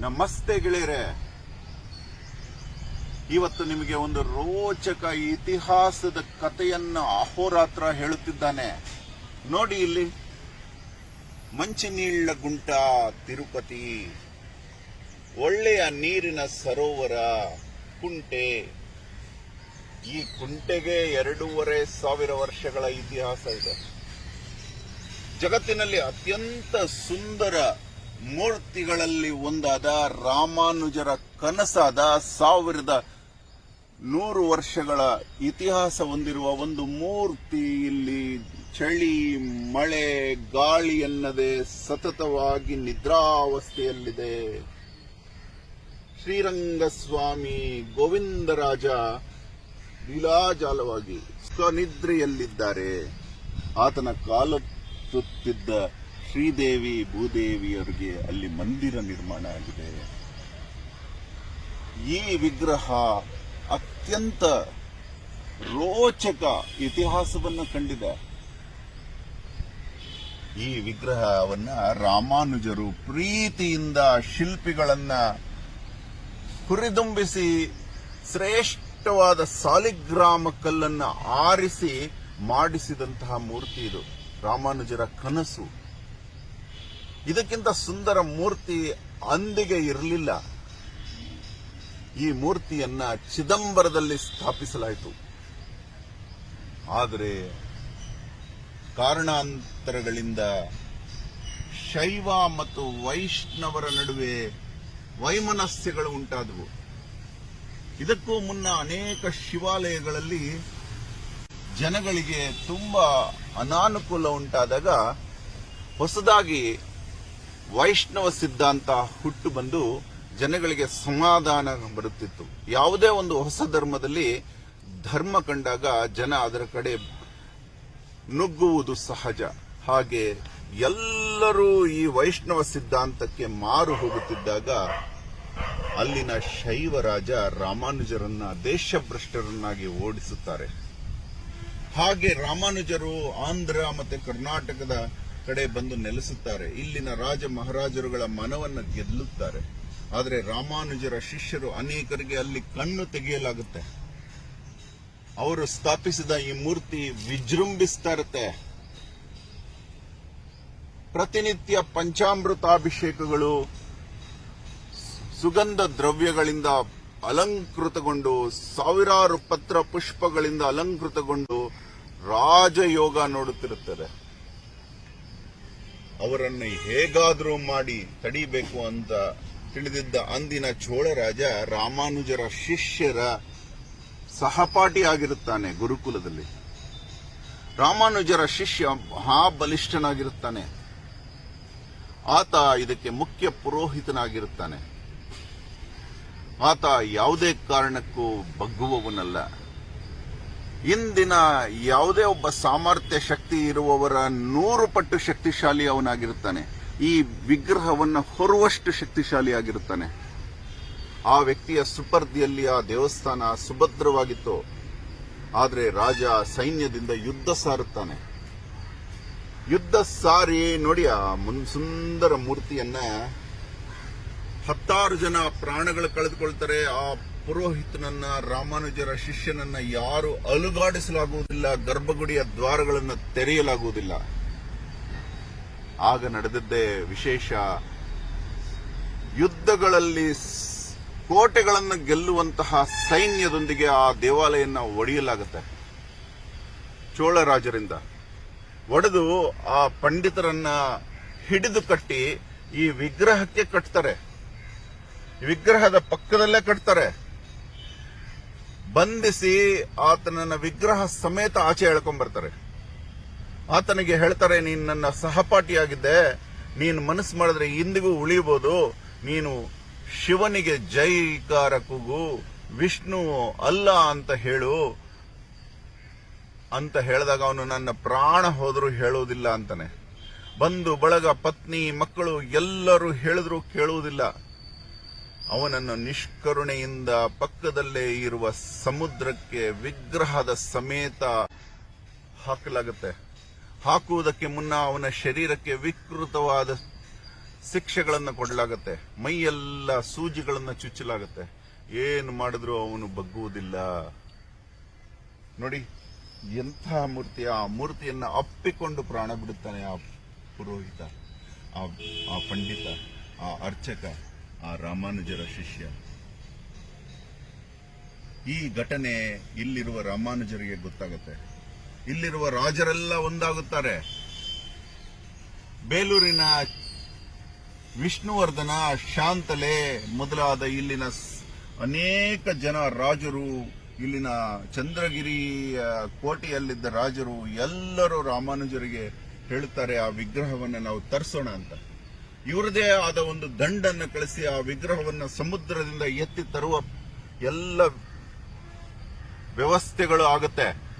ನಮಸ್ತೆ ಗೆಳೆಯರೆ. ಇವತ್ತು ನಿಮಗೆ ಒಂದು ರೋಚಕ ಇತಿಹಾಸದ ಕಥೆಯನ್ನ ಅಹೋರಾತ್ರ ಹೇಳುತ್ತಿದ್ದಾನೆ. ನೋಡಿ ಇಲ್ಲಿ. ಮಂಚಿನೀಳ್ಳ ಗುಂಟ ತಿರುಪತಿ. ಒಳ್ಳೆಯ ನೀರಿನ ಸರೋವರ ಕುಂಟೆ. ಈ ಕುಂಟೆಗೆ ಎರಡೂವರೆ ಸಾವಿರ ವರ್ಷಗಳ ಇತಿಹಾಸ ಇದೆ. ಜಗತ್ತಿನಲ್ಲಿ ಅತ್ಯಂತ ಸುಂದರ ಮೂರ್ತಿಗಳಲ್ಲಿ ಒಂದಾದ ರಾಮಾನುಜರ ಕನಸಾದ ಸಾವಿರದ ನೂರು ವರ್ಷಗಳ ಇತಿಹಾಸ ಹೊಂದಿರುವ ಒಂದು ಮೂರ್ತಿ ಇಲ್ಲಿ ಚಳಿ, ಮಳೆ, ಗಾಳಿ ಎನ್ನದೆ ಸತತವಾಗಿ ನಿದ್ರಾವಸ್ಥೆಯಲ್ಲಿದೆ. ಶ್ರೀರಂಗಸ್ವಾಮಿ ಗೋವಿಂದರಾಜ ಲೀಲಾಜಾಲವಾಗಿ ಸ್ವನಿದ್ರೆಯಲ್ಲಿದ್ದಾರೆ. ಆತನ ಕಾಲತ್ತುತ್ತಿದ್ದ ಶ್ರೀದೇವಿ ಭೂದೇವಿಯವರಿಗೆ ಅಲ್ಲಿ ಮಂದಿರ ನಿರ್ಮಾಣ ಆಗಿದೆ. ಈ ವಿಗ್ರಹ ಅತ್ಯಂತ ರೋಚಕ ಇತಿಹಾಸವನ್ನು ಕಂಡಿದೆ. ಈ ವಿಗ್ರಹವನ್ನ ರಾಮಾನುಜರು ಪ್ರೀತಿಯಿಂದ ಶಿಲ್ಪಿಗಳನ್ನ ಹುರಿದುಂಬಿಸಿ ಶ್ರೇಷ್ಠವಾದ ಸಾಲಿಗ್ರಾಮ ಕಲ್ಲನ್ನು ಆರಿಸಿ ಮಾಡಿಸಿದಂತಹ ಮೂರ್ತಿ ಇದು. ರಾಮಾನುಜರ ಕನಸು. ಇದಕ್ಕಿಂತ ಸುಂದರ ಮೂರ್ತಿ ಅಂದಿಗೆ ಇರಲಿಲ್ಲ. ಈ ಮೂರ್ತಿಯನ್ನ ಚಿದಂಬರದಲ್ಲಿ ಸ್ಥಾಪಿಸಲಾಯಿತು. ಆದರೆ ಕಾರಣಾಂತರಗಳಿಂದ ಶೈವ ಮತ್ತು ವೈಷ್ಣವರ ನಡುವೆ ವೈಮನಸ್ಯಗಳು ಉಂಟಾದವು. ಇದಕ್ಕೂ ಮುನ್ನ ಅನೇಕ ಶಿವಾಲಯಗಳಲ್ಲಿ ಜನಗಳಿಗೆ ತುಂಬಾ ಅನಾನುಕೂಲ ಉಂಟಾದಾಗ ಹೊಸದಾಗಿ ವೈಷ್ಣವ ಸಿದ್ಧಾಂತ ಹುಟ್ಟು ಬಂದು ಜನಗಳಿಗೆ ಸಮಾಧಾನ ಬರುತ್ತಿತ್ತು. ಯಾವುದೇ ಒಂದು ಹೊಸ ಧರ್ಮದಲ್ಲಿ ಧರ್ಮ ಕಂಡಾಗ ಜನ ಅದರ ಕಡೆ ನುಗ್ಗುವುದು ಸಹಜ. ಹಾಗೆ ಎಲ್ಲರೂ ಈ ವೈಷ್ಣವ ಸಿದ್ಧಾಂತಕ್ಕೆ ಮಾರು ಹೋಗುತ್ತಿದ್ದಾಗ ಅಲ್ಲಿನ ಶೈವರಾಜ ರಾಮಾನುಜರನ್ನ ದೇಶಭ್ರಷ್ಟರನ್ನಾಗಿ ಓಡಿಸುತ್ತಾರೆ. ಹಾಗೆ ರಾಮಾನುಜರು ಆಂಧ್ರ ಮತ್ತೆ ಕರ್ನಾಟಕದ ಕಡೆ ಬಂದು ನೆಲೆಸುತ್ತಾರೆ. ಇಲ್ಲಿನ ರಾಜ ಮಹಾರಾಜರುಗಳ ಮನವನ್ನು ಗೆಲ್ಲುತ್ತಾರೆ. ಆದರೆ ರಾಮಾನುಜರ ಶಿಷ್ಯರು ಅನೇಕರಿಗೆ ಅಲ್ಲಿ ಕಣ್ಣು ತೆಗೆಯಲಾಗುತ್ತೆ. ಅವರು ಸ್ಥಾಪಿಸಿದ ಈ ಮೂರ್ತಿ ವಿಜೃಂಭಿಸ್ತಾ ಇರುತ್ತೆ ಪ್ರತಿನಿತ್ಯ ಪಂಚಾಮೃತಾಭಿಷೇಕಗಳು ಸುಗಂಧ ದ್ರವ್ಯಗಳಿಂದ ಅಲಂಕೃತಗೊಂಡು, ಸಾವಿರಾರು ಪತ್ರ ಪುಷ್ಪಗಳಿಂದ ಅಲಂಕೃತಗೊಂಡು ರಾಜಯೋಗ ನೋಡುತ್ತಿರುತ್ತದೆ. ಅವರನ್ನು ಹೇಗಾದರೂ ಮಾಡಿ ತಡಿಬೇಕು ಅಂತ ತಿಳಿದಿದ್ದ ಅಂದಿನ ಚೋಳರಾಜ ರಾಮಾನುಜರ ಶಿಷ್ಯರ ಸಹಪಾಠಿ ಆಗಿರುತ್ತಾನೆ ಗುರುಕುಲದಲ್ಲಿ. ರಾಮಾನುಜರ ಶಿಷ್ಯ ಮಹಾಬಲಿಷ್ಠನಾಗಿರುತ್ತಾನೆ. ಆತ ಇದಕ್ಕೆ ಮುಖ್ಯ ಪುರೋಹಿತನಾಗಿರುತ್ತಾನೆ. ಆತ ಯಾವುದೇ ಕಾರಣಕ್ಕೂ ಬಗ್ಗುವವನಲ್ಲ. ಇಂದಿನ ಯಾವುದೇ ಒಬ್ಬ ಸಾಮರ್ಥ್ಯ ಶಕ್ತಿ ಇರುವವರ ನೂರು ಪಟ್ಟು ಶಕ್ತಿಶಾಲಿ ಅವನಾಗಿರುತ್ತಾನೆ. ಈ ವಿಗ್ರಹವನ್ನು ಹೊರುವಷ್ಟು ಶಕ್ತಿಶಾಲಿ ಆಗಿರುತ್ತಾನೆ. ಆ ವ್ಯಕ್ತಿಯ ಸುಪರ್ದಿಯಲ್ಲಿ ಆ ದೇವಸ್ಥಾನ ಸುಭದ್ರವಾಗಿತ್ತು. ಆದರೆ ರಾಜ ಸೈನ್ಯದಿಂದ ಯುದ್ಧ ಸಾರುತ್ತಾನೆ. ಯುದ್ಧ ಸಾರಿ ನೋಡಿ ಆ ಮುನ್ ಸುಂದರ ಮೂರ್ತಿಯನ್ನ ಹತ್ತಾರು ಜನ ಪ್ರಾಣಗಳು ಕಳೆದುಕೊಳ್ತಾರೆ. ಆ ಪುರೋಹಿತನನ್ನ, ರಾಮಾನುಜರ ಶಿಷ್ಯನನ್ನ ಯಾರು ಅಲುಗಾಡಿಸಲಾಗುವುದಿಲ್ಲ, ಗರ್ಭಗುಡಿಯ ದ್ವಾರಗಳನ್ನು ತೆರೆಯಲಾಗುವುದಿಲ್ಲ. ಆಗ ನಡೆದದ್ದೇ ವಿಶೇಷ. ಯುದ್ಧಗಳಲ್ಲಿ ಕೋಟೆಗಳನ್ನು ಗೆಲ್ಲುವಂತಹ ಸೈನ್ಯದೊಂದಿಗೆ ಆ ದೇವಾಲಯನ ಒಡೆಯಲಾಗುತ್ತೆ. ಚೋಳರಾಜರಿಂದ. ಒಡೆದು ಆ ಪಂಡಿತರನ್ನ ಹಿಡಿದು ಕಟ್ಟಿ ಈ ವಿಗ್ರಹಕ್ಕೆ ಕಟ್ತಾರೆ. ವಿಗ್ರಹದ ಪಕ್ಕದಲ್ಲೇ ಕಟ್ತಾರೆ. ಬಂಧಿಸಿ ಆತನನ್ನ ವಿಗ್ರಹ ಸಮೇತ ಆಚೆ ಎಳ್ಕೊಂಡ್ ಬರ್ತಾರೆ ಆತನಿಗೆ ಹೇಳ್ತಾರೆ, ನೀನ್ ನನ್ನ ಸಹಪಾಠಿಯಾಗಿದ್ದೆ. ನೀನು ಮನಸ್ಸು ಮಾಡಿದ್ರೆ ಇಂದಿಗೂ ಉಳಿಯಬಹುದು ನೀನು ಶಿವನಿಗೆ ಜೈಕಾರ ಕೂಗು, ವಿಷ್ಣು ಅಲ್ಲ ಅಂತ ಹೇಳು. ಅಂತ ಹೇಳಿದಾಗ ಅವನು, ನನ್ನ ಪ್ರಾಣ ಹೋದರೂ ಹೇಳುವುದಿಲ್ಲ ಅಂತಾನೆ. ಬಂದು ಬಳಗ ಪತ್ನಿ, ಮಕ್ಕಳು ಎಲ್ಲರೂ ಹೇಳಿದ್ರು ಕೇಳುವುದಿಲ್ಲ. ಅವನನ್ನು ನಿಷ್ಕರುಣೆಯಿಂದ ಪಕ್ಕದಲ್ಲೇ ಇರುವ ಸಮುದ್ರಕ್ಕೆ ವಿಗ್ರಹದ ಸಮೇತ ಹಾಕಲಾಗುತ್ತೆ. ಹಾಕುವುದಕ್ಕೆ ಮುನ್ನ ಅವನ ಶರೀರಕ್ಕೆ ವಿಕೃತವಾದ ಶಿಕ್ಷೆಗಳನ್ನು ಕೊಡಲಾಗುತ್ತೆ. ಮೈಯೆಲ್ಲ ಸೂಜಿಗಳನ್ನು ಚುಚ್ಚಲಾಗುತ್ತೆ. ಏನು ಮಾಡಿದ್ರು ಅವನು ಬಗ್ಗುವುದಿಲ್ಲ. ನೋಡಿ, ಎಂಥ ಮೂರ್ತಿ, ಆ ಮೂರ್ತಿಯನ್ನ ಅಪ್ಪಿಕೊಂಡು ಪ್ರಾಣ ಬಿಡುತ್ತಾನೆ ಆ ಪುರೋಹಿತ, ಆ ಆ ಪಂಡಿತ, ಆ ಅರ್ಚಕ. ಆ ರಾಮಾನುಜರ ಶಿಷ್ಯ. ಈ ಘಟನೆ ಇಲ್ಲಿರುವ ರಾಮಾನುಜರಿಗೆ ಗೊತ್ತಾಗುತ್ತೆ. ಇಲ್ಲಿರುವ ರಾಜರೆಲ್ಲ ಒಂದಾಗುತ್ತಾರೆ. ಬೇಲೂರಿನ ವಿಷ್ಣುವರ್ಧನ, ಶಾಂತಲೆ ಮೊದಲಾದ ಇಲ್ಲಿನ ಅನೇಕ ಜನ ರಾಜರು, ಇಲ್ಲಿನ ಚಂದ್ರಗಿರಿ ಕೋಟೆಯಲ್ಲಿದ್ದ ರಾಜರು ಎಲ್ಲರೂ ರಾಮಾನುಜರಿಗೆ ಹೇಳುತ್ತಾರೆ ಆ ವಿಗ್ರಹವನ್ನು ನಾವು ತರಿಸೋಣ ಅಂತ. ಇವರದೇ ಆದ ಒಂದು ದಂಡನ್ನು ಕಳಿಸಿ ಆ ವಿಗ್ರಹವನ್ನು ಸಮುದ್ರದಿಂದ ಎತ್ತಿ ತರುವ ಎಲ್ಲ ವ್ಯವಸ್ಥೆಗಳು ಆಗುತ್ತೆ.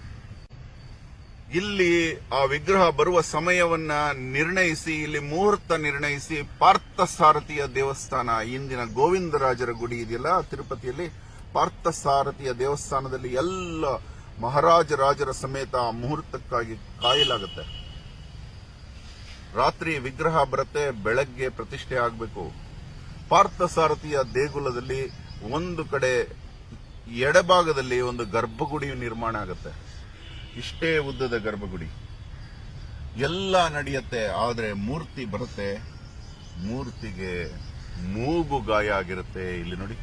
ಇಲ್ಲಿ ಆ ವಿಗ್ರಹ ಬರುವ ಸಮಯವನ್ನ ನಿರ್ಣಯಿಸಿ, ಇಲ್ಲಿ ಮುಹೂರ್ತ ನಿರ್ಣಯಿಸಿ ಪಾರ್ಥಸಾರಥಿಯ ದೇವಸ್ಥಾನ, ಇಂದಿನ ಗೋವಿಂದರಾಜರ ಗುಡಿ ಇದೆಯಲ್ಲ ತಿರುಪತಿಯಲ್ಲಿ? ಪಾರ್ಥಸಾರಥಿಯ ದೇವಸ್ಥಾನದಲ್ಲಿ ಎಲ್ಲ ಮಹಾರಾಜ ರಾಜರ ಸಮೇತ ಆ ಮುಹೂರ್ತಕ್ಕಾಗಿ ಕಾಯಲಾಗುತ್ತೆ. ರಾತ್ರಿ ವಿಗ್ರಹ ಬರುತ್ತೆ ಬೆಳಗ್ಗೆ ಪ್ರತಿಷ್ಠೆ ಆಗಬೇಕು. ಪಾರ್ಥಸಾರಥಿಯ ದೇಗುಲದಲ್ಲಿ ಒಂದು ಕಡೆ ಎಡಭಾಗದಲ್ಲಿ ಒಂದು ಗರ್ಭಗುಡಿ ನಿರ್ಮಾಣ ಆಗುತ್ತೆ. ಇಷ್ಟೇ ಉದ್ದದ ಗರ್ಭಗುಡಿ. ಎಲ್ಲ ನಡೆಯುತ್ತೆ, ಆದರೆ ಮೂರ್ತಿ ಬರುತ್ತೆ. ಮೂರ್ತಿಗೆ ಮೂಗು ಗಾಯ ಆಗಿರುತ್ತೆ ಇಲ್ಲಿ ನೋಡಿ.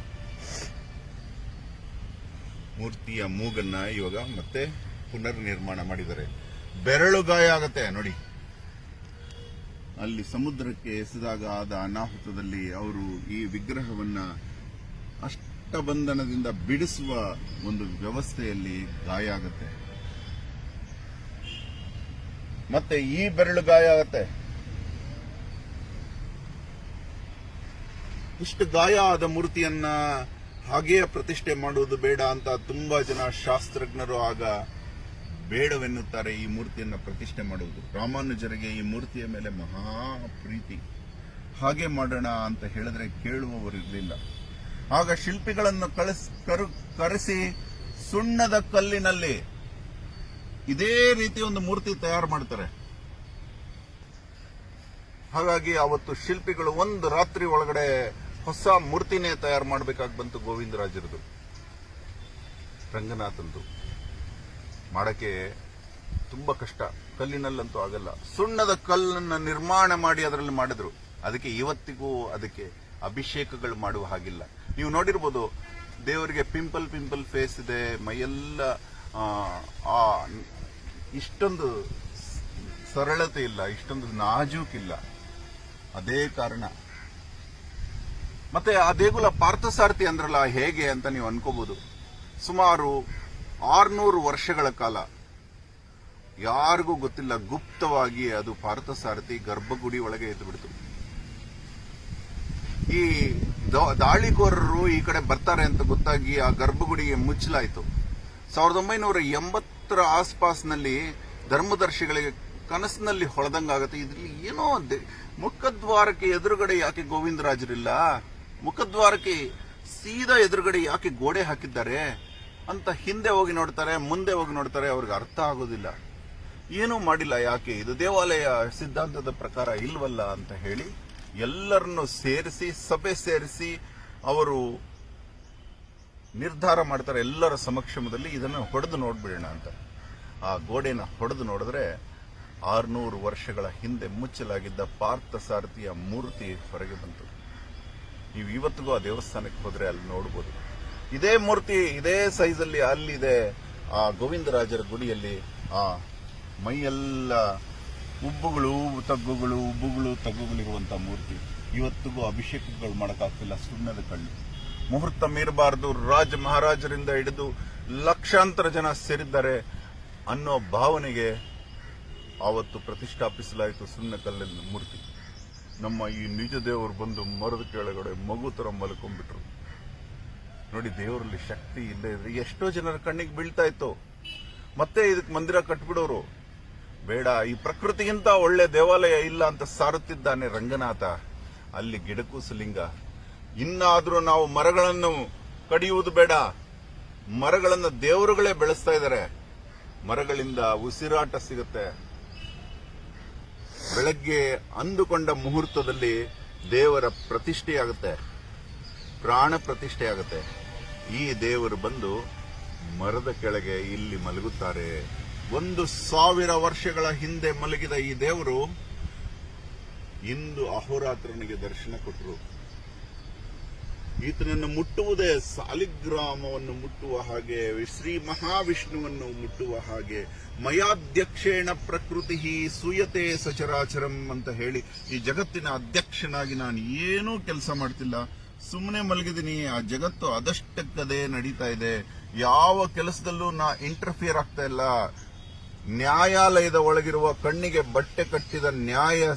ಮೂರ್ತಿಯ ಮೂಗನ್ನ ಇವಾಗ ಮತ್ತೆ ಪುನರ್ ನಿರ್ಮಾಣ ಮಾಡಿದ್ದಾರೆ. ಬೆರಳು ಗಾಯ ಆಗತ್ತೆ, ನೋಡಿ. ಅಲ್ಲಿ ಸಮುದ್ರಕ್ಕೆ ಎಸೆದಾಗ ಆದ ಅನಾಹುತದಲ್ಲಿ ಅವರು ಈ ವಿಗ್ರಹವನ್ನು ಅಷ್ಟಬಂಧನದಿಂದ ಬಿಡಿಸುವ ಒಂದು ವ್ಯವಸ್ಥೆಯಲ್ಲಿ ಗಾಯ ಆಗುತ್ತೆ ಮತ್ತೆ ಈ ಬೆರಳು ಗಾಯ ಆಗತ್ತೆ ಇಷ್ಟು ಗಾಯ ಆದ ಮೂರ್ತಿಯನ್ನ ಹಾಗೆಯೇ ಪ್ರತಿಷ್ಠೆ ಮಾಡುವುದು ಬೇಡ ಅಂತ ತುಂಬಾ ಜನ ಶಾಸ್ತ್ರಜ್ಞರು ಆಗ ಬೇಡವೆನ್ನುತ್ತಾರೆ ಈ ಮೂರ್ತಿಯನ್ನು ಪ್ರತಿಷ್ಠೆ ಮಾಡುವುದು. ರಾಮಾನುಜರಿಗೆ ಈ ಮೂರ್ತಿಯ ಮೇಲೆ ಮಹಾ ಪ್ರೀತಿ. ಹಾಗೆ ಮಾಡೋಣ ಅಂತ ಹೇಳಿದ್ರೆ ಕೇಳುವವರಿರಲಿಲ್ಲ. ಆಗ ಶಿಲ್ಪಿಗಳನ್ನು ಕಳಿಸ್, ಕರು- ಕರೆಸಿ ಸುಣ್ಣದ ಕಲ್ಲಿನಲ್ಲಿ ಇದೇ ರೀತಿ ಒಂದು ಮೂರ್ತಿ ತಯಾರು ಮಾಡ್ತಾರೆ. ಹಾಗಾಗಿ ಅವತ್ತು ಶಿಲ್ಪಿಗಳು ಒಂದು ರಾತ್ರಿ ಒಳಗಡೆ ಹೊಸ ಮೂರ್ತಿನೇ ತಯಾರು ಮಾಡಬೇಕಾಗಿ ಬಂತು ಗೋವಿಂದರಾಜರದು. ರಂಗನಾಥಂದು. ಮಾಡಕ್ಕೆ ತುಂಬ ಕಷ್ಟ. ಕಲ್ಲಿನಲ್ಲಂತೂ ಆಗಲ್ಲ. ಸುಣ್ಣದ ಕಲ್ಲನ್ನು ನಿರ್ಮಾಣ ಮಾಡಿ ಅದರಲ್ಲಿ ಮಾಡಿದ್ರು. ಅದಕ್ಕೆ ಇವತ್ತಿಗೂ ಅದಕ್ಕೆ ಅಭಿಷೇಕಗಳು ಮಾಡುವ ಹಾಗಿಲ್ಲ. ನೀವು ನೋಡಿರ್ಬೋದು ದೇವರಿಗೆ ಪಿಂಪಲ್ ಪಿಂಪಲ್ ಫೇಸ್ ಇದೆ ಮೈಯೆಲ್ಲ ಆ, ಇಷ್ಟೊಂದು ಸರಳತೆ ಇಲ್ಲ ಇಷ್ಟೊಂದು ನಾಜೂಕಿಲ್ಲ ಅದೇ ಕಾರಣ. ಮತ್ತೆ ಆ ದೇಗುಲ ಪಾರ್ಥಸಾರಥಿ ಅಂದ್ರಲ್ಲ ಹೇಗೆ ಅಂತ ನೀವು ಅನ್ಕೋಬಹುದು ಸುಮಾರು ಆರ್ನೂರು ವರ್ಷಗಳ ಕಾಲ. ಯಾರಿಗೂ ಗೊತ್ತಿಲ್ಲ, ಗುಪ್ತವಾಗಿ ಅದು ಪಾರ್ಥಸಾರಥಿ ಗರ್ಭಗುಡಿ ಒಳಗೆ ಎದ್ದು ಬಿಡ್ತು ಈ ದಾಳಿಕೋರರು ಈ ಕಡೆ ಬರ್ತಾರೆ ಅಂತ ಗೊತ್ತಾಗಿ ಆ ಗರ್ಭಗುಡಿಗೆ ಮುಚ್ಚಲಾಯಿತು. ಸಾವಿರದ ಒಂಬೈನೂರ ಎಂಬತ್ತರ ಆಸ್ಪಾಸ್ನಲ್ಲಿ ಧರ್ಮದರ್ಶಿಗಳಿಗೆ ಕನಸಿನಲ್ಲಿ ಹೊಳೆದಂಗಾಗತ್ತೆ. ಇದ್ರಲ್ಲಿ ಏನೋ ಮುಖದ್ವಾರಕ್ಕೆ ಎದುರುಗಡೆ ಯಾಕೆ ಗೋವಿಂದರಾಜರಿಲ್ಲ? ಮುಖದ್ವಾರಕ್ಕೆ ಸೀದಾ ಎದುರುಗಡೆ ಯಾಕೆ ಗೋಡೆ ಹಾಕಿದ್ದಾರೆ? ಅಂತ ಹಿಂದೆ ಹೋಗಿ ನೋಡ್ತಾರೆ, ಮುಂದೆ ಹೋಗಿ ನೋಡ್ತಾರೆ, ಅವ್ರಿಗೆ ಅರ್ಥ ಆಗೋದಿಲ್ಲ. ಏನೂ ಮಾಡಿಲ್ಲ ಯಾಕೆ? ಇದು ದೇವಾಲಯ ಸಿದ್ಧಾಂತದ ಪ್ರಕಾರ ಇಲ್ವಲ್ಲ ಅಂತ ಹೇಳಿ ಎಲ್ಲರನ್ನು ಸೇರಿಸಿ, ಸಭೆ ಸೇರಿಸಿ ಅವರು ನಿರ್ಧಾರ ಮಾಡ್ತಾರೆ ಎಲ್ಲರ ಸಮಕ್ಷಮದಲ್ಲಿ ಇದನ್ನು ಹೊಡೆದು ನೋಡ್ಬಿಡೋಣ ಅಂತ. ಆ ಗೋಡೆನ ಹೊಡೆದು ನೋಡಿದ್ರೆ ಆರ್ನೂರು ವರ್ಷಗಳ ಹಿಂದೆ ಮುಚ್ಚಲಾಗಿದ್ದ ಪಾರ್ಥ ಸಾರಥಿಯ ಮೂರ್ತಿ ಹೊರಗೆ ಬಂತು. ನೀವು ಇವತ್ತಿಗೂ ಆ ದೇವಸ್ಥಾನಕ್ಕೆ ಹೋದ್ರೆ ಅಲ್ಲಿ ನೋಡ್ಬೋದು. ಇದೇ ಮೂರ್ತಿ, ಇದೇ ಸೈಜಲ್ಲಿ ಅಲ್ಲಿದೆ ಆ ಗೋವಿಂದರಾಜರ ಗುಡಿಯಲ್ಲಿ. ಆ ಮೈಯೆಲ್ಲ ಉಬ್ಬುಗಳು, ತಗ್ಗುಗಳು, ಉಬ್ಬುಗಳು ತಗ್ಗುಗಳಿರುವಂಥ ಮೂರ್ತಿ. ಇವತ್ತಿಗೂ ಅಭಿಷೇಕಗಳು ಮಾಡಕ್ಕಾಗ್ತಿಲ್ಲ ಸುಣ್ಣದ ಕಳ್ಳಿ ಮುಹೂರ್ತ ಮೀರಬಾರದು, ರಾಜ ಮಹಾರಾಜರಿಂದ ಹಿಡಿದು ಲಕ್ಷಾಂತರ ಜನ ಸೇರಿದ್ದಾರೆ ಅನ್ನೋ ಭಾವನೆಗೆ ಆವತ್ತು ಪ್ರತಿಷ್ಠಾಪಿಸಲಾಯಿತು ಸುಣ್ಣ ಕಲ್ಲಿನ ಮೂರ್ತಿ. ನಮ್ಮ ಈ ನಿಜ ದೇವರು ಬಂದು ಮರದ ಕೆಳಗಡೆ ಮಗು ತರ ಮಲ್ಕೊಂಡ್ಬಿಟ್ರು. ನೋಡಿ ದೇವರಲ್ಲಿ ಶಕ್ತಿ ಇಲ್ಲದೆ ಇದ್ರೆ ಎಷ್ಟೋ ಜನರ ಕಣ್ಣಿಗೆ ಬೀಳ್ತಾ ಇತ್ತು. ಮತ್ತೆ ಇದಕ್ಕೆ ಮಂದಿರ ಕಟ್ಬಿಡೋರು. ಬೇಡ, ಈ ಪ್ರಕೃತಿಗಿಂತ ಒಳ್ಳೆ ದೇವಾಲಯ ಇಲ್ಲ ಅಂತ ಸಾರುತ್ತಿದ್ದಾನೆ ರಂಗನಾಥ. ಅಲ್ಲಿ ಗಿಡಕೂಸು ಲಿಂಗ ಇನ್ನಾದ್ರೂ ನಾವು ಮರಗಳನ್ನು ಕಡಿಯುವುದು ಬೇಡ. ಮರಗಳನ್ನು ದೇವರುಗಳೇ ಬೆಳೆಸ್ತಾ ಇದ್ದಾರೆ. ಮರಗಳಿಂದ ಉಸಿರಾಟ ಸಿಗುತ್ತೆ. ಬೆಳಗ್ಗೆ ಅಂದುಕೊಂಡ ಮುಹೂರ್ತದಲ್ಲಿ ದೇವರ ಪ್ರತಿಷ್ಠೆ ಆಗುತ್ತೆ ಪ್ರಾಣ ಪ್ರತಿಷ್ಠೆ ಆಗುತ್ತೆ. ಈ ದೇವರು ಬಂದು ಮರದ ಕೆಳಗೆ ಇಲ್ಲಿ ಮಲಗುತ್ತಾರೆ. ಒಂದು ಸಾವಿರ ವರ್ಷಗಳ ಹಿಂದೆ ಮಲಗಿದ ಈ ದೇವರು ಇಂದು ಅಹೋರಾತ್ರನಿಗೆ ದರ್ಶನ ಕೊಟ್ಟರು ಈತನನ್ನು ಮುಟ್ಟುವುದೇ ಸಾಲಿಗ್ರಾಮವನ್ನು ಮುಟ್ಟುವ ಹಾಗೆ, ಶ್ರೀ ಮಹಾವಿಷ್ಣುವನ್ನು ಮುಟ್ಟುವ ಹಾಗೆ, ಮಯಾಧ್ಯಕ್ಷೇಣ ಪ್ರಕೃತಿ ಸುಯತೆ ಸಚರಾಚರಂ ಅಂತ ಹೇಳಿ ಈ ಜಗತ್ತಿನ ಅಧ್ಯಕ್ಷನಾಗಿ ನಾನು ಏನೂ ಕೆಲಸ ಮಾಡ್ತಿಲ್ಲ. ಸುಮ್ಮನೆ ಮಲಗಿದ್ದೀನಿ. ಆ ಜಗತ್ತು ಅದಷ್ಟಕ್ಕದೆ ನಡೀತಾ ಇದೆ. ಯಾವ ಕೆಲಸದಲ್ಲೂ ನಾ ಇಂಟರ್ಫಿಯರ್ ಆಗ್ತಾ ಇಲ್ಲ. ನ್ಯಾಯಾಲಯದ ಒಳಗಿರುವ ಕಣ್ಣಿಗೆ ಬಟ್ಟೆ ಕಟ್ಟಿದ ನ್ಯಾಯ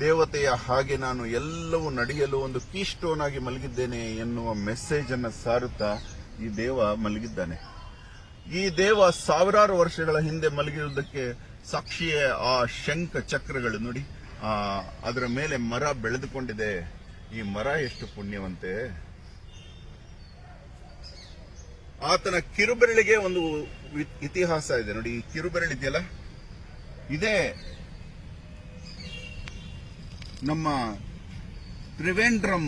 ದೇವತೆಯ ಹಾಗೆ ನಾನು ಎಲ್ಲವೂ ನಡೆಯಲು ಒಂದು ಕೀ ಸ್ಟೋನ್ ಆಗಿ ಮಲಗಿದ್ದೇನೆ ಎನ್ನುವ ಮೆಸೇಜ್ ಅನ್ನು ಸಾರುತ್ತಾ ಈ ದೇವ ಮಲಗಿದ್ದಾನೆ. ಈ ದೇವ ಸಾವಿರಾರು ವರ್ಷಗಳ ಹಿಂದೆ ಮಲಗಿರುವುದಕ್ಕೆ ಸಾಕ್ಷಿಯೇ ಆ ಶಂಖ ಚಕ್ರಗಳು ನೋಡಿ. ಅದರ ಮೇಲೆ ಮರ ಬೆಳೆದುಕೊಂಡಿದೆ. ಈ ಮರ ಎಷ್ಟು ಪುಣ್ಯವಂತೆ. ಆತನ ಕಿರುಬೆರಳಿಗೆ ಒಂದು ಇತಿಹಾಸ ಇದೆ. ನೋಡಿ, ಈ ಕಿರುಬೆರಳಿದೆಯಲ್ಲ ಇದೇ ನಮ್ಮ ತ್ರಿವೇಂದ್ರಂ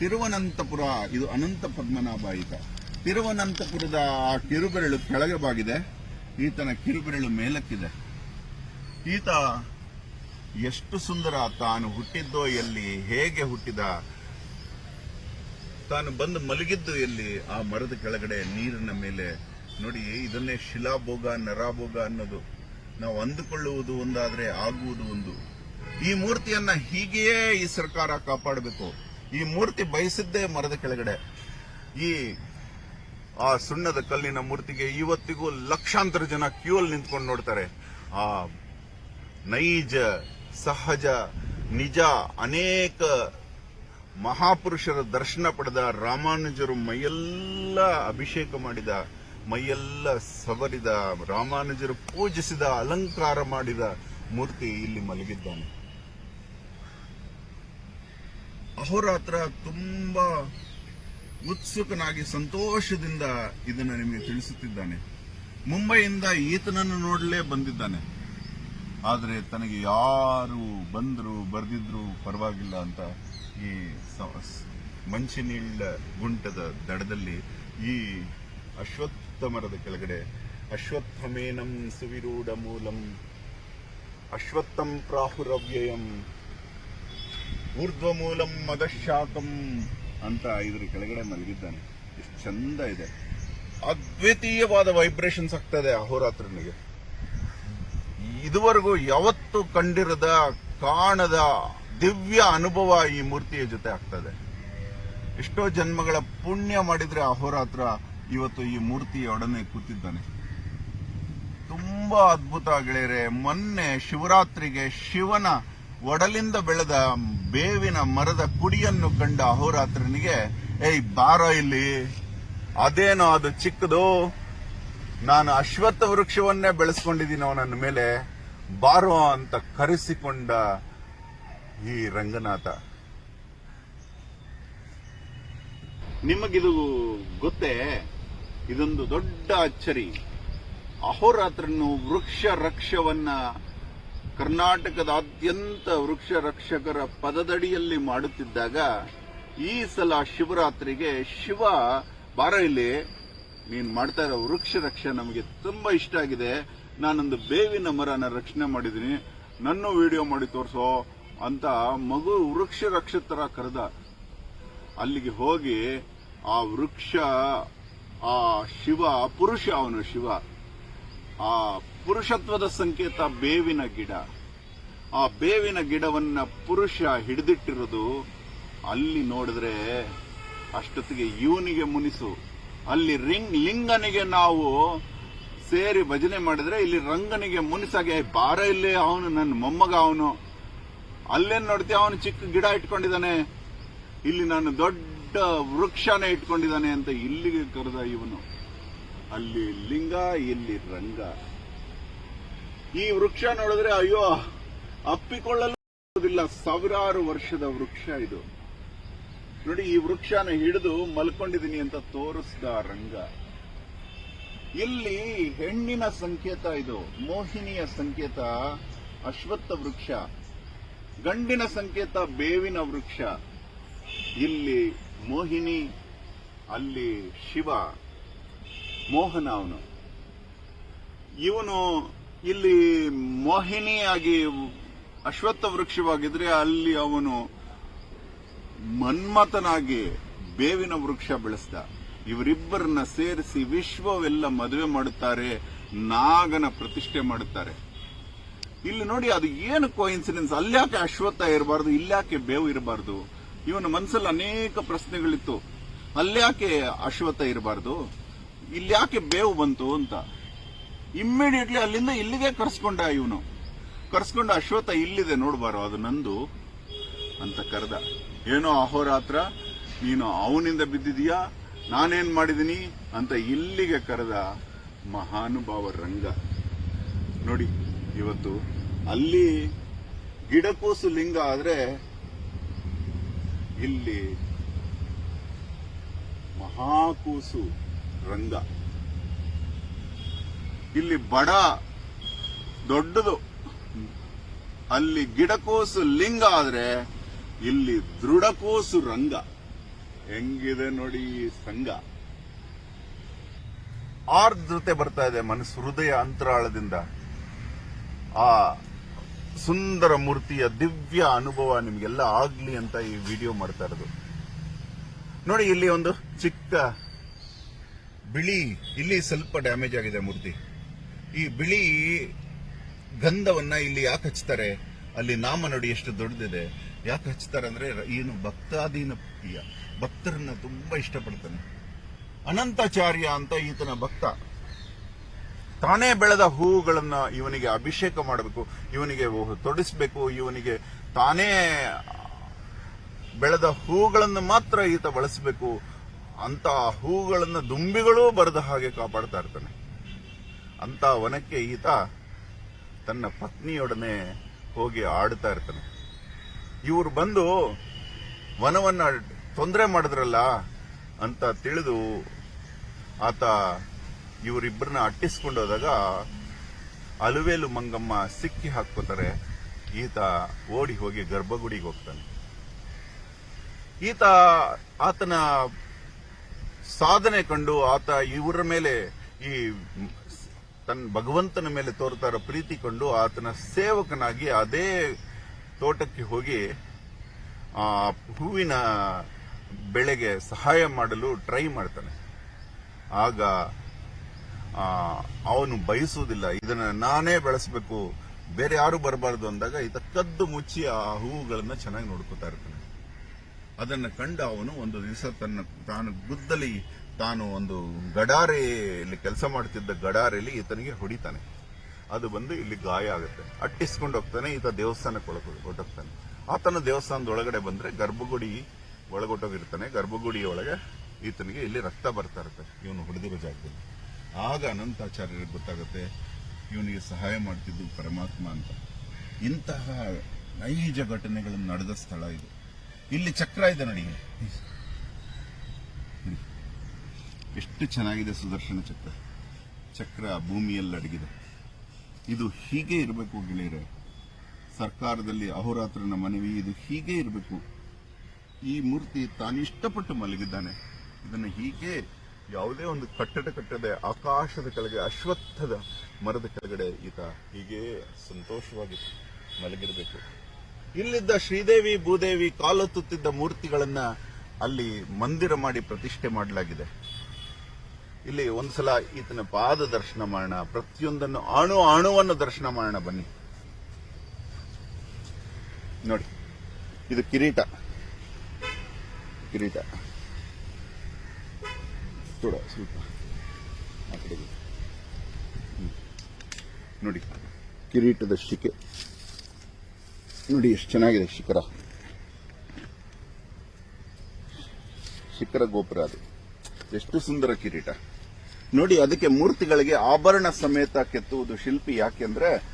ತಿರುವನಂತಪುರ, ಇದು ಅನಂತ ಪದ್ಮನಾಭ ಈತ ತಿರುವನಂತಪುರದ ಆ ಕಿರುಬೆರಳು ಕೆಳಗೆ ಬಾಗಿದೆ. ಈತನ ಕಿರುಬೆರಳು ಮೇಲಕ್ಕಿದೆ. ಈತ ಎಷ್ಟು ಸುಂದರ ತಾನು ಹುಟ್ಟಿದ್ದೋ ಎಲ್ಲಿ, ಹೇಗೆ ಹುಟ್ಟಿದ, ತಾನು ಬಂದು ಮಲಗಿದ್ದು ಎಲ್ಲಿ, ಆ ಮರದ ಕೆಳಗಡೆ ನೀರಿನ ಮೇಲೆ. ನೋಡಿ, ಇದನ್ನೇ ಶಿಲಾಭೋಗ, ನರಾಭೋಗ ಅನ್ನೋದು. ನಾವು ಅಂದುಕೊಳ್ಳುವುದು ಒಂದಾದ್ರೆ ಆಗುವುದು ಒಂದು. ಈ ಮೂರ್ತಿಯನ್ನ ಹೀಗೆಯೇ ಈ ಸರ್ಕಾರ ಕಾಪಾಡಬೇಕು. ಈ ಮೂರ್ತಿ ಬಯಸಿದ್ದೇ ಮರದ ಕೆಳಗಡೆ. ಈ, ಆ ಸುಣ್ಣದ ಕಲ್ಲಿನ ಮೂರ್ತಿಗೆ ಇವತ್ತಿಗೂ ಲಕ್ಷಾಂತರ ಜನ ಕ್ಯೂ ಅಲ್ಲಿ ನಿಂತ್ಕೊಂಡು ನೋಡ್ತಾರೆ. ಆ ನೈಜ ಸಹಜ, ನಿಜ ಅನೇಕ ಮಹಾಪುರುಷರ ದರ್ಶನ ಪಡೆದ ರಾಮಾನುಜರು ಮೈಯೆಲ್ಲ ಅಭಿಷೇಕ ಮಾಡಿದ, ಮೈಯೆಲ್ಲ ಸವರಿದ, ರಾಮಾನುಜರು ಪೂಜಿಸಿದ, ಅಲಂಕಾರ ಮಾಡಿದ ಮೂರ್ತಿ ಇಲ್ಲಿ ಮಲಗಿದ್ದಾನೆ. ಅಹೋರಾತ್ರ ತುಂಬಾ ಉತ್ಸುಕನಾಗಿ ಸಂತೋಷದಿಂದ ಇದನ್ನು ನಿಮಗೆ ತಿಳಿಸುತ್ತಿದ್ದಾನೆ. ಮುಂಬೈಯಿಂದ ಈತನನ್ನು ನೋಡಲೇ ಬಂದಿದ್ದಾನೆ. ಆದರೆ ತನಗೆ ಯಾರು ಬಂದರು, ಬರೆದಿದ್ರು ಪರವಾಗಿಲ್ಲ ಅಂತ ಈ ಮಂಚಿನೀಳ ಗುಂಟದ ದಡದಲ್ಲಿ ಈ ಅಶ್ವತ್ಥ ಮರದ ಕೆಳಗಡೆ, ಅಶ್ವತ್ಥಮೇನಂ ಸುವಿರೂಢ ಮೂಲಂ, ಅಶ್ವತ್ಥಂ ಪ್ರಾಹುರವ್ಯಯಂ, ಊರ್ಧ್ವಮೂಲಂ ಮದಶಾಕಂ ಅಂತ ಇದ್ರ ಕೆಳಗಡೆ ಮಲಗಿದ್ದಾನೆ. ಎಷ್ಟು ಚಂದ ಇದೆ. ಅದ್ವಿತೀಯವಾದ ವೈಬ್ರೇಷನ್ಸ್ ಆಗ್ತದೆ ಅಹೋರಾತ್ರನಿಗೆ ಇದುವರೆಗೂ ಯಾವತ್ತು ಕಂಡಿರದ, ಕಾಣದ ದಿವ್ಯ ಅನುಭವ ಈ ಮೂರ್ತಿಯ ಜೊತೆ ಆಗ್ತದೆ. ಎಷ್ಟೋ ಜನ್ಮಗಳ ಪುಣ್ಯ ಮಾಡಿದ್ರೆ ಅಹೋರಾತ್ರ ಇವತ್ತು ಈ ಮೂರ್ತಿಯೊಡನೆ ಕೂತಿದ್ದಾನೆ. ತುಂಬಾ ಅದ್ಭುತ ಗೆಳೆಯರೆ, ಮೊನ್ನೆ ಶಿವರಾತ್ರಿಗೆ ಶಿವನ ಒಡಲಿಂದ ಬೆಳೆದ ಬೇವಿನ ಮರದ ಕುಡಿಯನ್ನು ಕಂಡ ಅಹೋರಾತ್ರನಿಗೆ, ಏಯ್ ಬಾರೋ ಇಲ್ಲಿ, ಅದೇನೋ ಅದು ಚಿಕ್ಕದು ನಾನು ಅಶ್ವತ್ಥ ವೃಕ್ಷವನ್ನೇ ಬೆಳೆಸ್ಕೊಂಡಿದ್ದೀನಿ ನನ್ನ ಮೇಲೆ. ಬಾರೋ ಅಂತ ಕರೆಸಿಕೊಂಡ ಈ ರಂಗನಾಥ. ನಿಮಗಿದು ಗೊತ್ತೇ? ಇದೊಂದು ದೊಡ್ಡ ಅಚ್ಚರಿ. ಅಹೋರಾತ್ರನು ವೃಕ್ಷ ರಕ್ಷವನ್ನ ಕರ್ನಾಟಕದಾದ್ಯಂತ ವೃಕ್ಷ ರಕ್ಷಕರ ಪದದಡಿಯಲ್ಲಿ ಮಾಡುತ್ತಿದ್ದಾಗ ಈ ಸಲ ಶಿವರಾತ್ರಿಗೆ ಶಿವ, ಬಾರ ಇಲ್ಲಿ. ನೀನ್ ಮಾಡ್ತಾ ಇರೋ ವೃಕ್ಷ ರಕ್ಷೆ ನಮಗೆ ತುಂಬಾ ಇಷ್ಟ ಆಗಿದೆ. ನಾನೊಂದು ಬೇವಿನ ಮರನ ರಕ್ಷಣೆ ಮಾಡಿದ್ದೀನಿ. ನನ್ನ ವಿಡಿಯೋ ಮಾಡಿ ತೋರಿಸೋ ಅಂತ ಮಗು ವೃಕ್ಷ ರಕ್ಷ ಕರೆದ. ಅಲ್ಲಿಗೆ ಹೋಗಿ ಆ ವೃಕ್ಷ, ಆ ಶಿವ, ಪುರುಷ ಅವನು ಶಿವ. ಆ ಪುರುಷತ್ವದ ಸಂಕೇತ ಬೇವಿನ ಗಿಡ. ಆ ಬೇವಿನ ಗಿಡವನ್ನ ಪುರುಷ ಹಿಡಿದಿಟ್ಟಿರೋದು ಅಲ್ಲಿ ನೋಡಿದ್ರೆ ಅಷ್ಟೊತ್ತಿಗೆ ಇವನಿಗೆ ಮುನಿಸು. ಅಲ್ಲಿ ರಿಂಗ್ ಲಿಂಗನಿಗೆ ನಾವು ಸೇರಿ ಭಜನೆ ಮಾಡಿದ್ರೆ ಇಲ್ಲಿ ರಂಗನಿಗೆ ಮುನಿಸಾಗೆ ಬಾರ ಇಲ್ಲಿ ಅವನು ನನ್ನ ಮೊಮ್ಮಗ ಅವನು. ಅಲ್ಲೇನ್ ನೋಡ್ತೀಯ, ಅವನು ಚಿಕ್ಕ ಗಿಡ ಇಟ್ಕೊಂಡಿದ್ದಾನೆ. ಇಲ್ಲಿ ನಾನು ದೊಡ್ಡ ವೃಕ್ಷನೇ ಇಟ್ಕೊಂಡಿದ್ದಾನೆ ಅಂತ ಇಲ್ಲಿಗೆ ಕರೆದ ಇವನು. ಅಲ್ಲಿ ಲಿಂಗ, ಇಲ್ಲಿ ರಂಗ. ಈ ವೃಕ್ಷ ನೋಡಿದ್ರೆ, ಅಯ್ಯೋ, ಅಪ್ಪಿಕೊಳ್ಳಲು ಸಾವಿರಾರು ವರ್ಷದ ವೃಕ್ಷ ಇದು. ನೋಡಿ, ಈ ವೃಕ್ಷನ ಹಿಡಿದು ಮಲ್ಕೊಂಡಿದ್ದೀನಿ ಅಂತ ತೋರಿಸ್ದ ರಂಗ. ಇಲ್ಲಿ ಹೆಣ್ಣಿನ ಸಂಕೇತ ಇದು, ಮೋಹಿನಿಯ ಸಂಕೇತ ಅಶ್ವತ್ಥ ವೃಕ್ಷ, ಗಂಡಿನ ಸಂಕೇತ ಬೇವಿನ ವೃಕ್ಷ. ಇಲ್ಲಿ ಮೋಹಿನಿ, ಅಲ್ಲಿ ಶಿವ, ಮೋಹನ ಅವನು. ಇವನು ಇಲ್ಲಿ ಮೋಹಿನಿಯಾಗಿ ಅಶ್ವತ್ಥ ವೃಕ್ಷವಾಗಿದ್ರೆ ಅಲ್ಲಿ ಅವನು ಮನ್ಮಥನಾಗಿ ಬೇವಿನ ವೃಕ್ಷ ಬೆಳೆಸ್ದ. ಇವರಿಬ್ಬರನ್ನ ಸೇರಿಸಿ ವಿಶ್ವವೆಲ್ಲ ಮದುವೆ ಮಾಡುತ್ತಾರೆ, ನಾಗನ ಪ್ರತಿಷ್ಠೆ ಮಾಡುತ್ತಾರೆ. ಇಲ್ಲಿ ನೋಡಿ, ಅದು ಏನು ಕೋಇನ್ಸಿಡೆನ್ಸ್ ಅಲ್ಯಾಕೆ ಅಶ್ವತ್ಥ ಇರಬಾರ್ದು? ಇಲ್ಯಾಕೆ ಬೇವು ಇರಬಾರ್ದು? ಇವನ ಮನಸ್ಸಲ್ಲಿ ಅನೇಕ ಪ್ರಶ್ನೆಗಳಿತ್ತು. ಅಲ್ಯಾಕೆ ಅಶ್ವತ್ಥ ಇರಬಾರ್ದು? ಇಲ್ಯಾಕೆ ಬೇವು ಬಂತು ಅಂತ. ಇಮ್ಮಿಡಿಯೇಟ್ಲಿ ಅಲ್ಲಿಂದ ಇಲ್ಲಿಗೆ ಕರ್ಸ್ಕೊಂಡ ಇವನು. ಕರ್ಸ್ಕೊಂಡ ಅಶ್ವತ್ಥ ಇಲ್ಲಿದೆ ನೋಡಬಾರ, ಅದು ನಂದು ಅಂತ ಕರೆದ. ಏನೋ ಅಹೋರಾತ್ರ, ನೀನು ಅವನಿಂದ ಬಿದ್ದಿದೀಯಾ? ನಾನೇನ್ ಮಾಡಿದೀನಿ ಅಂತ ಇಲ್ಲಿಗೆ ಕರೆದ ಮಹಾನುಭಾವ ರಂಗ. ನೋಡಿ, ಇವತ್ತು ಅಲ್ಲಿ ಗಿಡಕೋಸು ಲಿಂಗ ಆದ್ರೆ ಇಲ್ಲಿ ಮಹಾಕೂಸು ರಂಗ. ಇಲ್ಲಿ ಬಡ ದೊಡ್ಡದು. ಅಲ್ಲಿ ಗಿಡಕೋಸು ಲಿಂಗ ಆದ್ರೆ ಇಲ್ಲಿ ದೃಢಕೋಸು ರಂಗ. ಹೆಂಗಿದೆ ನೋಡಿ ಈ ಸಂಘ. ಆರ್ದ್ರತೆ ಬರ್ತಾ ಇದೆ ಮನಸ್ಸು, ಹೃದಯ ಅಂತರಾಳದಿಂದ. ಆ ಸುಂದರ ಮೂರ್ತಿಯ ದಿವ್ಯ ಅನುಭವ ನಿಮಗೆಲ್ಲ ಆಗ್ಲಿ ಅಂತ ಈ ವಿಡಿಯೋ ಮಾಡ್ತಾ ಇರೋದು. ನೋಡಿ, ಇಲ್ಲಿ ಒಂದು ಚಿಕ್ಕ ಬಿಳಿ, ಇಲ್ಲಿ ಸ್ವಲ್ಪ ಡ್ಯಾಮೇಜ್ ಆಗಿದೆ ಮೂರ್ತಿ. ಈ ಬಿಳಿ ಗಂಧವನ್ನ ಇಲ್ಲಿ ಯಾಕೆ ಹಚ್ತಾರೆ? ಅಲ್ಲಿ ನಾಮ ನೋಡಿ ಎಷ್ಟು ದೊಡ್ಡದಿದೆ. ಯಾಕೆ ಹಚ್ತಾರೆ ಅಂದ್ರೆ ಏನು ಭಕ್ತಾಧೀನ ಪ್ರಿಯ, ಭಕ್ತರನ್ನ ತುಂಬಾ ಇಷ್ಟಪಡ್ತಾನೆ. ಅನಂತಾಚಾರ್ಯ ಅಂತ ಈತನ ಭಕ್ತ. ತಾನೇ ಬೆಳೆದ ಹೂಗಳನ್ನು ಇವನಿಗೆ ಅಭಿಷೇಕ ಮಾಡಬೇಕು, ಇವನಿಗೆ ತೊಡಿಸ್ಬೇಕು, ಇವನಿಗೆ ತಾನೇ ಬೆಳೆದ ಹೂಗಳನ್ನು ಮಾತ್ರ ಈತ ಬಳಸಬೇಕು, ಅಂತ ಹೂಗಳನ್ನು ದುಂಬಿಗಳೂ ಬರದ ಹಾಗೆ ಕಾಪಾಡ್ತಾ ಇರ್ತಾನೆ. ಅಂತ ವನಕ್ಕೆ ಈತ ತನ್ನ ಪತ್ನಿಯೊಡನೆ ಹೋಗಿ ಆಡ್ತಾ ಇರ್ತಾನೆ. ಇವರು ಬಂದು ವನವನ್ನ ತೊಂದರೆ ಮಾಡಿದ್ರಲ್ಲ ಅಂತ ತಿಳಿದು ಆತ ಇವರಿಬ್ಬರನ್ನ ಅಟ್ಟಿಸ್ಕೊಂಡು ಹೋದಾಗ ಅಲುವೇಲು ಮಂಗಮ್ಮ ಸಿಕ್ಕಿ ಹಾಕ್ಕೋತಾರೆ. ಈತ ಓಡಿ ಹೋಗಿ ಗರ್ಭಗುಡಿಗೆ ಹೋಗ್ತಾನೆ. ಈತ ಆತನ ಸಾಧನೆ ಕಂಡು ಆತ ಇವರ ಮೇಲೆ ಈ ತನ್ನ ಭಗವಂತನ ಮೇಲೆ ತೋರ್ತಾ ಇರೋ ಪ್ರೀತಿ ಕಂಡು ಆತನ ಸೇವಕನಾಗಿ ಅದೇ ತೋಟಕ್ಕೆ ಹೋಗಿ ಹೂವಿನ ಬೆಳೆಗೆ ಸಹಾಯ ಮಾಡಲು ಟ್ರೈ ಮಾಡ್ತಾನೆ. ಆಗ ಅವನು ಬಯಸುವುದಿಲ್ಲ, ಇದನ್ನ ನಾನೇ ಬೆಳೆಸಬೇಕು, ಬೇರೆ ಯಾರು ಬರಬಾರದು ಅಂದಾಗ ಈತ ಕದ್ದು ಮುಚ್ಚಿ ಆ ಹೂವುಗಳನ್ನು ಚೆನ್ನಾಗಿ ನೋಡ್ಕೋತಾ ಇರ್ತಾನೆ. ಅದನ್ನ ಕಂಡು ಅವನು ಒಂದು ದಿವಸ ತನ್ನ ತಾನು ಗುದ್ದಲಿ ತಾನು ಒಂದು ಗಡಾರೆಯಲ್ಲಿ, ಕೆಲಸ ಮಾಡ್ತಿದ್ದ ಗಡಾರೆಯಲ್ಲಿ ಈತನಿಗೆ ಹೊಡಿತಾನೆ. ಅದು ಬಂದು ಇಲ್ಲಿ ಗಾಯ ಆಗುತ್ತೆ. ಅಟ್ಟಿಸ್ಕೊಂಡು ಹೋಗ್ತಾನೆ, ಈತ ದೇವಸ್ಥಾನಕ್ಕೆ ಒಳಗೆ ಹೊಟ್ಟೋಗ್ತಾನೆ ಆತನ ದೇವಸ್ಥಾನದ ಒಳಗಡೆ ಬಂದ್ರೆ ಗರ್ಭಗುಡಿ ಒಳಗೊಟ್ಟೋಗಿರ್ತಾನೆ. ಗರ್ಭಗುಡಿ ಒಳಗೆ ಈತನಿಗೆ ಇಲ್ಲಿ ರಕ್ತ ಬರ್ತಾ ಇರುತ್ತೆ. ಇವನು ಹೊಡೆದಿರೋ ಜಾಗದಲ್ಲಿ. ಆಗ ಅನಂತಾಚಾರ್ಯರಿಗೆ ಗೊತ್ತಾಗುತ್ತೆ ಇವನಿಗೆ ಸಹಾಯ ಮಾಡ್ತಿದ್ದು ಪರಮಾತ್ಮ ಅಂತ. ಇಂತಹ ನೈಜ ಘಟನೆಗಳನ್ನು ನಡೆದ ಸ್ಥಳ ಇದು. ಇಲ್ಲಿ ಚಕ್ರ ಇದೆ ನೋಡಿ. ಎಷ್ಟು ಚೆನ್ನಾಗಿದೆ ಸುದರ್ಶನ ಚಕ್ರ. ಚಕ್ರ ಭೂಮಿಯಲ್ಲಿ ಅಡಗಿದೆ. ಇದು ಹೀಗೆ ಇರಬೇಕು ಗೆಳೆಯರೆ. ಸರ್ಕಾರದಲ್ಲಿ ಅಹೋರಾತ್ರನ ಮನವಿ, ಇದು ಹೀಗೆ ಇರಬೇಕು. ಈ ಮೂರ್ತಿ ತಾನು ಇಷ್ಟಪಟ್ಟು ಮಲಗಿದ್ದಾನೆ. ಇದನ್ನು ಹೀಗೆ ಯಾವುದೇ ಒಂದು ಕಟ್ಟಡ ಕಟ್ಟದೆ, ಆಕಾಶದ ಕೆಳಗೆ, ಅಶ್ವತ್ಥದ ಮರದ ಕೆಳಗಡೆ ಈತ ಹೀಗೆ ಸಂತೋಷವಾಗಿ ಮಲಗಿರಬೇಕು. ಇಲ್ಲಿದ್ದ ಶ್ರೀದೇವಿ, ಭೂದೇವಿ ಕಾಲೊತ್ತುತ್ತಿದ್ದ ಮೂರ್ತಿಗಳನ್ನ ಅಲ್ಲಿ ಮಂದಿರ ಮಾಡಿ ಪ್ರತಿಷ್ಠೆ ಮಾಡಲಾಗಿದೆ. ಇಲ್ಲಿ ಒಂದ್ಸಲ ಈತನ ಪಾದ ದರ್ಶನ ಮಾಡೋಣ, ಪ್ರತಿಯೊಂದನ್ನು ಅಣು ಅಣುವನ್ನು ದರ್ಶನ ಮಾಡೋಣ ಬನ್ನಿ. ನೋಡಿ, ಇದು ಕಿರೀಟ. ಕಿರೀಟ. ಸ್ವಲ್ಪ. ನೋಡಿ, ಕಿರೀಟದ ಶಿಖೆ. ನೋಡಿ ಎಷ್ಟು ಚೆನ್ನಾಗಿದೆ ಶಿಖರ. ಶಿಖರ ಗೋಪುರ ಅದು. ಎಷ್ಟು ಸುಂದರ ಕಿರೀಟ. ನೋಡಿ, ಅದಕ್ಕೆ ಮೂರ್ತಿಗಳಿಗೆ ಆಭರಣ ಸಮೇತ ಕೆತ್ತುವುದು ಶಿಲ್ಪಿ ಯಾಕೆಂದ್ರೆ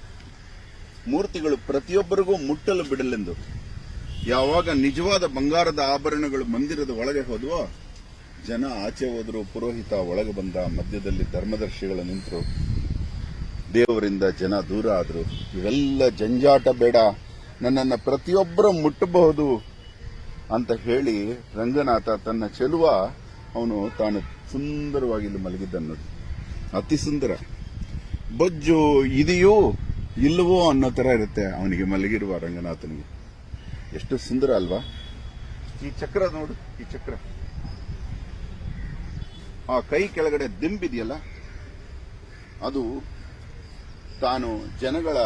ಮೂರ್ತಿಗಳು ಪ್ರತಿಯೊಬ್ಬರಿಗೂ ಮುಟ್ಟಲು ಬಿಡಲೆಂದು. ಯಾವಾಗ ನಿಜವಾದ ಬಂಗಾರದ ಆಭರಣಗಳು ಮಂದಿರದ ಒಳಗೆ ಹೋದವೋ, ಜನ ಆಚೆ ಹೋದ್ರು ಪುರೋಹಿತ ಒಳಗೆ ಬಂದ ಮಧ್ಯದಲ್ಲಿ ಧರ್ಮದರ್ಶಿಗಳು ನಿಂತರು. ದೇವರಿಂದ ಜನ ದೂರ ಆದರು. ಇವೆಲ್ಲ ಜಂಜಾಟ ಬೇಡ. ನನ್ನನ್ನು ಪ್ರತಿಯೊಬ್ಬರ ಮುಟ್ಟಬಹುದು ಅಂತ ಹೇಳಿ ರಂಗನಾಥ ತನ್ನ ಚೆಲುವ ಅವನು ತಾನು ಸುಂದರವಾಗಿ ಇಲ್ಲಿ ಮಲಗಿದ್ದಾನೆ ನೋಡಿ. ಅತಿ ಸುಂದರ. ಬೊಜ್ಜು ಇದೆಯೋ ಇಲ್ಲವೋ ಅನ್ನೋ ತರ ಇರುತ್ತೆ ಅವನಿಗೆ ಮಲಗಿರುವ ರಂಗನಾಥನಿಗೆ. ಎಷ್ಟು ಸುಂದರ ಅಲ್ವಾ? ಈ ಚಕ್ರ ನೋಡು, ಈ ಚಕ್ರ. ಆ ಕೈ ಕೆಳಗಡೆ ದಿಂಬಿದೆಯಲ್ಲ, ಅದು ತಾನು ಜನಗಳ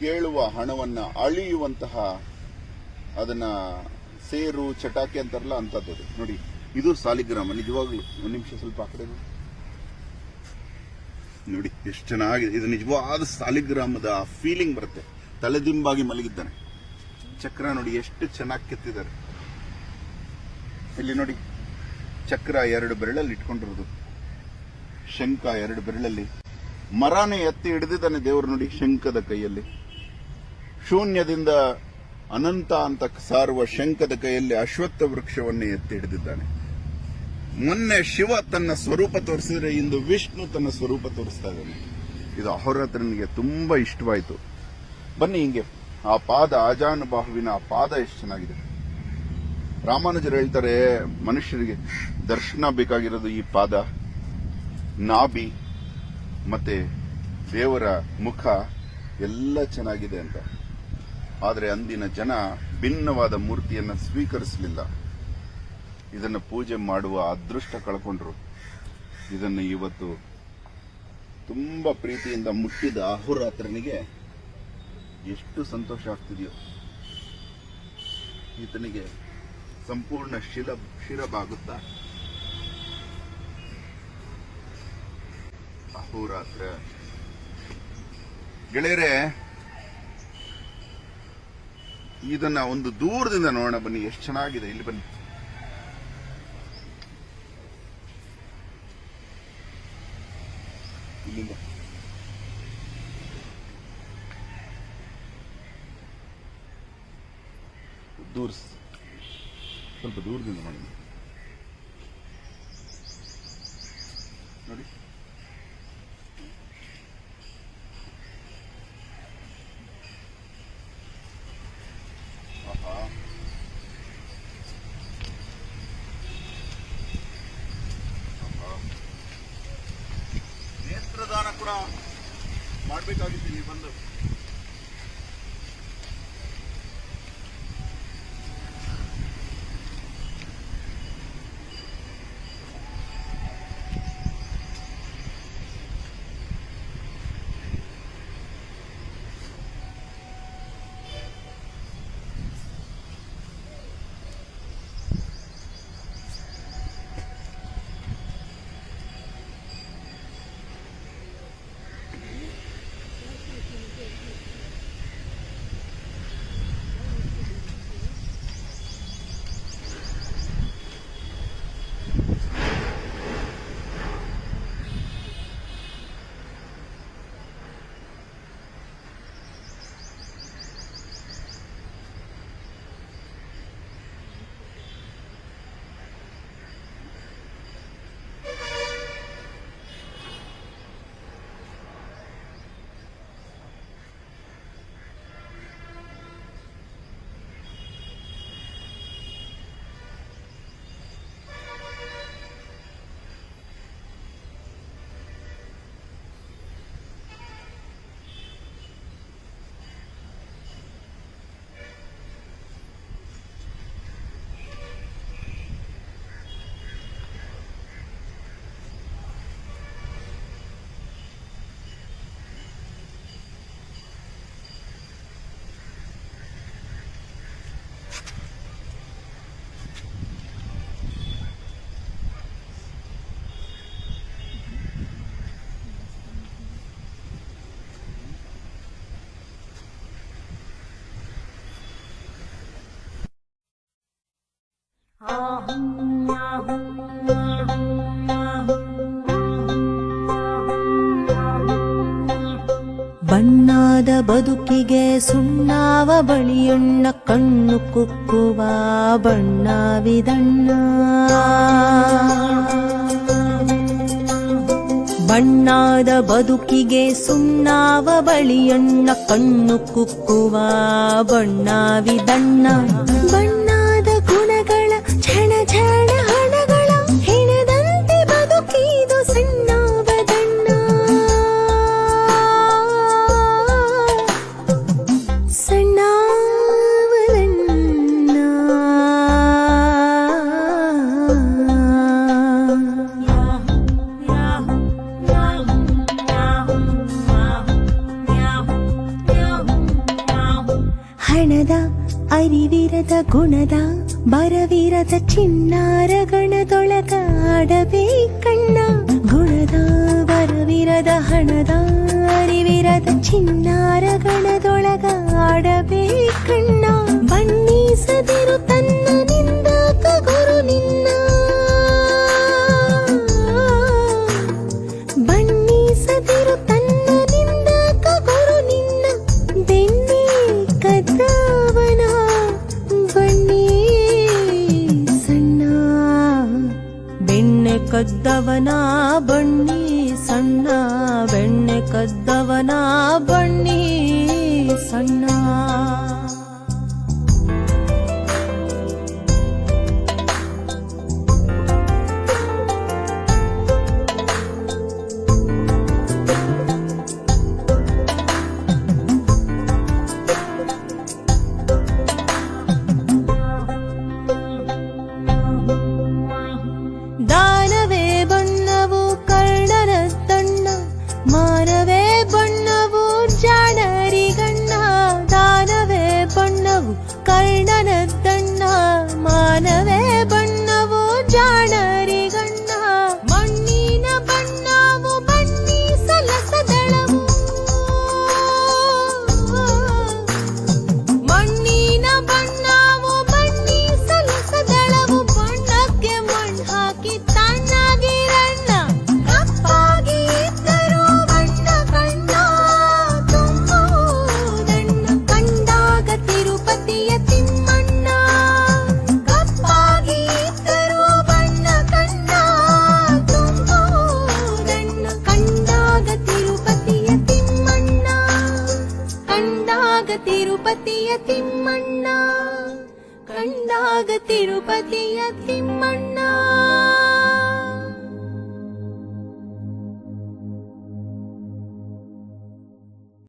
ಕೇಳುವ ಹಣವನ್ನ ಅಳಿಯುವಂತಹ ಅದನ್ನ ಸೇರು, ಚಟಾಕಿ ಅಂತಾರಲ್ಲ ಅಂತದ್ದು ನೋಡಿ ಇದು ಸಾಲಿಗ್ರಾಮ, ನಿಜವಾಗ್ಲು? ಒಂದು ನಿಮಿಷ ಸ್ವಲ್ಪ ಆ ಕಡೆ ನೋಡಿ. ಎಷ್ಟು ಚೆನ್ನಾಗಿದೆ. ಇದು ನಿಜವಾದ ಸಾಲಿಗ್ರಾಮದ ಫೀಲಿಂಗ್ ಬರುತ್ತೆ. ತಲೆದಿಂಬಾಗಿ ಮಲಗಿದ್ದಾನೆ. ಚಕ್ರ ನೋಡಿ, ಎಷ್ಟು ಚೆನ್ನಾಗಿ ಕೆತ್ತಿದ್ದಾರೆ. ಇಲ್ಲಿ ನೋಡಿ, ಚಕ್ರ ಎರಡು ಬೆರಳಲ್ಲಿ ಇಟ್ಕೊಂಡಿರೋದು. ಶಂಖ ಎರಡು ಬೆರಳಲ್ಲಿ. ಮರಾನೆ ಎತ್ತಿ ಹಿಡಿದಿದ್ದಾನೆ ದೇವರು ನೋಡಿ, ಶಂಖದ ಕೈಯಲ್ಲಿ. ಶೂನ್ಯದಿಂದ ಅನಂತ ಅಂತ ಸಾರುವ ಶಂಖದ ಕೈಯಲ್ಲಿ ಅಶ್ವತ್ಥ ವೃಕ್ಷವನ್ನೇ ಎತ್ತಿ ಹಿಡಿದಿದ್ದಾನೆ. ಮೊನ್ನೆ ಶಿವ ತನ್ನ ಸ್ವರೂಪ ತೋರಿಸಿದ್ರೆ ಇಂದು ವಿಷ್ಣು ತನ್ನ ಸ್ವರೂಪ ತೋರಿಸ್ತಾ ಇದ್ದಾನೆ. ಇದು ಅಹೋರಾತ್ರನಿಗೆ ತುಂಬಾ ಇಷ್ಟವಾಯಿತು. ಬನ್ನಿ ಹಿಂಗೆ. ಆ ಪಾದ ಆಜಾನುಬಾಹುವಿನ ಆ ಪಾದ ಎಷ್ಟು ಚೆನ್ನಾಗಿದೆ. ರಾಮಾನುಜರು ಹೇಳ್ತಾರೆ, ಮನುಷ್ಯರಿಗೆ ದರ್ಶನ ಬೇಕಾಗಿರೋದು ಈ ಪಾದ. ನಾಭಿ ಮತ್ತೆ ದೇವರ ಮುಖ ಎಲ್ಲ ಚೆನ್ನಾಗಿದೆ ಅಂತ. ಆದರೆ ಅಂದಿನ ಜನ ಭಿನ್ನವಾದ ಮೂರ್ತಿಯನ್ನ ಸ್ವೀಕರಿಸಲಿಲ್ಲ. ಇದನ್ನು ಪೂಜೆ ಮಾಡುವ ಅದೃಷ್ಟ ಕಳ್ಕೊಂಡ್ರು. ಇದನ್ನು ಇವತ್ತು ತುಂಬಾ ಪ್ರೀತಿಯಿಂದ ಮುಟ್ಟಿದ ಅಹೋರಾತ್ರನಿಗೆ ಎಷ್ಟು ಸಂತೋಷ ಆಗ್ತಿದೆಯೋ. ಈತನಿಗೆ ಸಂಪೂರ್ಣ ಶಿಲ, ಶಿರಬಾಗುತ್ತಾ. ಅಹೋರಾತ್ರ. ಗೆಳೆಯರೆ, ಇದನ್ನ ಒಂದು ದೂರದಿಂದ ನೋಡೋಣ ಬನ್ನಿ, ಎಷ್ಟು ಚೆನ್ನಾಗಿದೆ. ಇಲ್ಲಿ ಬನ್ನಿ ಇಲ್ಲಿಂದ ದೂರ ಸ್ವಲ್ಪ ದೂರದಿಂದ ಮಾಡಿ ನೋಡಿ. ನೇತ್ರದಾನ ಕೂಡ ಮಾಡಬೇಕಾಗಿತ್ತು ನೀವು ಬಂದು. ಬಣ್ಣಾದ ಬದುಕಿಗೆ ಸುಣ್ಣಾವ ಬಳಿಯಣ್ಣ ಕಣ್ಣು ಕುಕ್ಕುವ ಬಣ್ಣವಿದಣ್ಣ ಬಣ್ಣಾದ ಬದುಕಿಗೆ ಸುಣ್ಣಾವ ಬಳಿಯಣ್ಣ ಕಣ್ಣು ಕುಕ್ಕುವ ಬಣ್ಣವಿದಣ್ಣ ಬಣ್ಣ ಚಿರದ ಚಿನ್ನಾರ ಗಣದೊಳಗ ಆಡಬೇಕಣ್ಣ ಗುಣದ ಬರವಿರದ ಹಣದ ಅರಿವಿರದ ಚಿನ್ನಾರ ಗಣದೊಳಗ ಆಡಬೇಕಣ್ಣ ಬಣ್ಣಿಸದಿರು कस्दवना ಬಣ್ಣಿ ಸಣ್ಣ ಬೆಣ್ಣೆ कस्दवना ಬಣ್ಣಿ ಸಣ್ಣ